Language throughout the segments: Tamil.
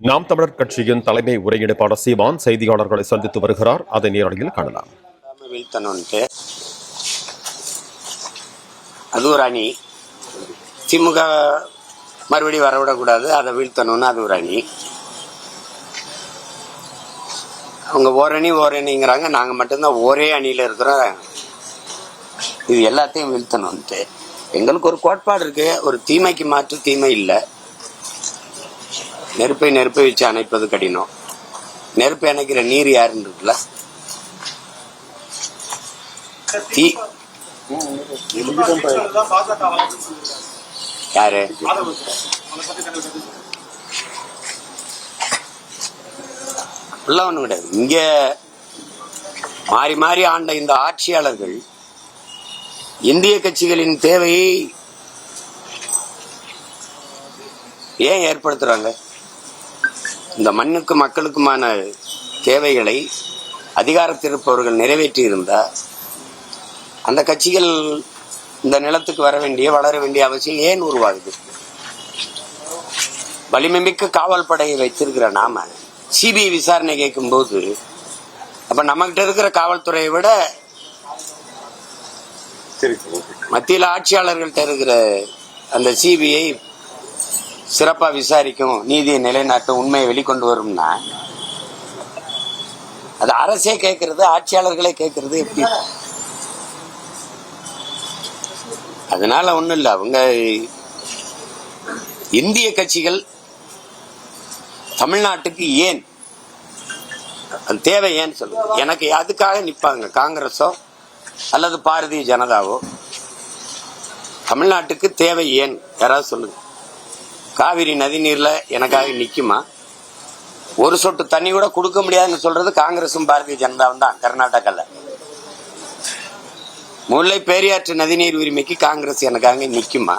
நாம் தமிழர் கட்சியின் தலைமை ஒருங்கிணைப்பாளர் சீமான் செய்தியாளர்களை சந்தித்து வருகிறார். அதை நேரடியில் காணலாம். அது ஒரு அணி திமுக மறுபடியும் வரவிடக்கூடாது. அதை வீழ்த்தணும்னு அது ஒரு அணி அவங்க ஓரணி ஓரணிங்கிறாங்க நாங்கள் மட்டும்தான் ஒரே அணியில் இருக்கிறோம். இது எல்லாத்தையும் வீழ்த்தணும்ட்டு. எங்களுக்கு ஒரு கோட்பாடு இருக்கு. ஒரு தீமைக்கு மாற்று தீமை இல்லை. நெருப்பை நெருப்பை வச்சு அணைப்பது கடினம். நெருப்பை அணைக்கிற நீர் யாருன்னு இருக்குல்ல? தீ. யாரு? அப்படிலாம் ஒன்றும் கிடையாது. இங்க மாறி மாறி ஆண்ட இந்த ஆட்சியாளர்கள் இந்திய கட்சிகளின் தேவையை ஏன் ஏற்படுத்துறாங்க? இந்த மண்ணுக்கு மக்களுக்குமான தேவைகளை அதிகாரத்தில் இருப்பவர்கள் நிறைவேற்றி இருந்தா அந்த கட்சிகள் இந்த நிலத்துக்கு வர வேண்டிய வளர வேண்டிய அவசியம் ஏன் உருவாகுது? வலிமை மிக்க காவல் படையை வைத்திருக்கிற நாம சிபிஐ விசாரணை கேட்கும்போது அப்ப நம்மகிட்ட இருக்கிற காவல்துறையை விட மத்தியில் ஆட்சியாளர்கள்ட்ட இருக்கிற அந்த சிபிஐ சிறப்பா விசாரிக்கும் நீதியை நிலைநாட்டும் உண்மையை வெளிக்கொண்டு வரும்னா அது அரசே கேட்கறது ஆட்சியாளர்களே கேட்கறது எப்படி? அதனால ஒண்ணும் இல்ல அவங்க இந்திய கட்சிகள் தமிழ்நாட்டுக்கு ஏன்? அது தேவை ஏன்னு சொல்லுங்க. எனக்கு அதுக்காக நிப்பாங்க காங்கிரஸோ அல்லது பாரதிய ஜனதாவோ. தமிழ்நாட்டுக்கு தேவை ஏன்? யாராவது சொல்லுங்க. காவிரி நதிநீரில் எனக்காக நிற்குமா ஒரு சொட்டு தண்ணி கூட கொடுக்க முடியாதுன்னு சொல்றது காங்கிரஸும் பாரதிய ஜனதாவும் தான் கர்நாடகாவில் முல்லை பெரியாற்று நதிநீர் உரிமைக்கு காங்கிரஸ் எனக்காக நிற்குமா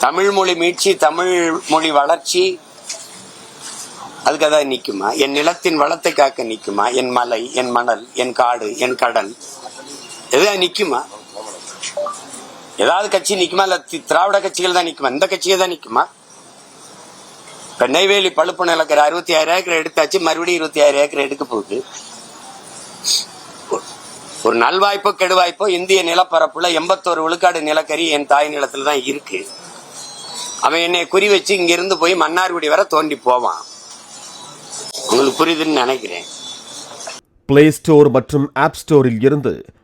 தமிழ் மொழி மீட்சி தமிழ் மொழி வளர்ச்சி அதுக்கு அதான் நிற்குமா என் நிலத்தின் வளத்தை காக்க நிற்குமா என் மலை என் மணல் என் காடு என் கடல் எதாவது நிற்குமா ஏதாவது கட்சி நிக்குமா? இல்ல திராவிட கட்சிகள் தான் நிக்குமா? இந்த கட்சிகள் தான் நிக்குமா? இப்ப நெய்வேலி பழுப்பு நிலக்கிற அறுபத்தி ஆயிரம் ஏக்கர் எடுத்தாச்சு. மறுபடியும் இருபத்தி ஆயிரம் ஏக்கர் எடுக்க போகுது. ஒரு நல்வாய்ப்போ கெடுவாய்ப்போ இந்திய நிலப்பரப்புல எண்பத்தோரு விழுக்காடு நிலக்கரி என் தாய் நிலத்துல தான் இருக்கு. அவன் என்னை குறி வச்சு இங்க இருந்து போய் மன்னார்குடி வர தோண்டி போவான். உங்களுக்கு புரியுதுன்னு நினைக்கிறேன். பிளே ஸ்டோர் மற்றும் ஆப் ஸ்டோரில் இருந்து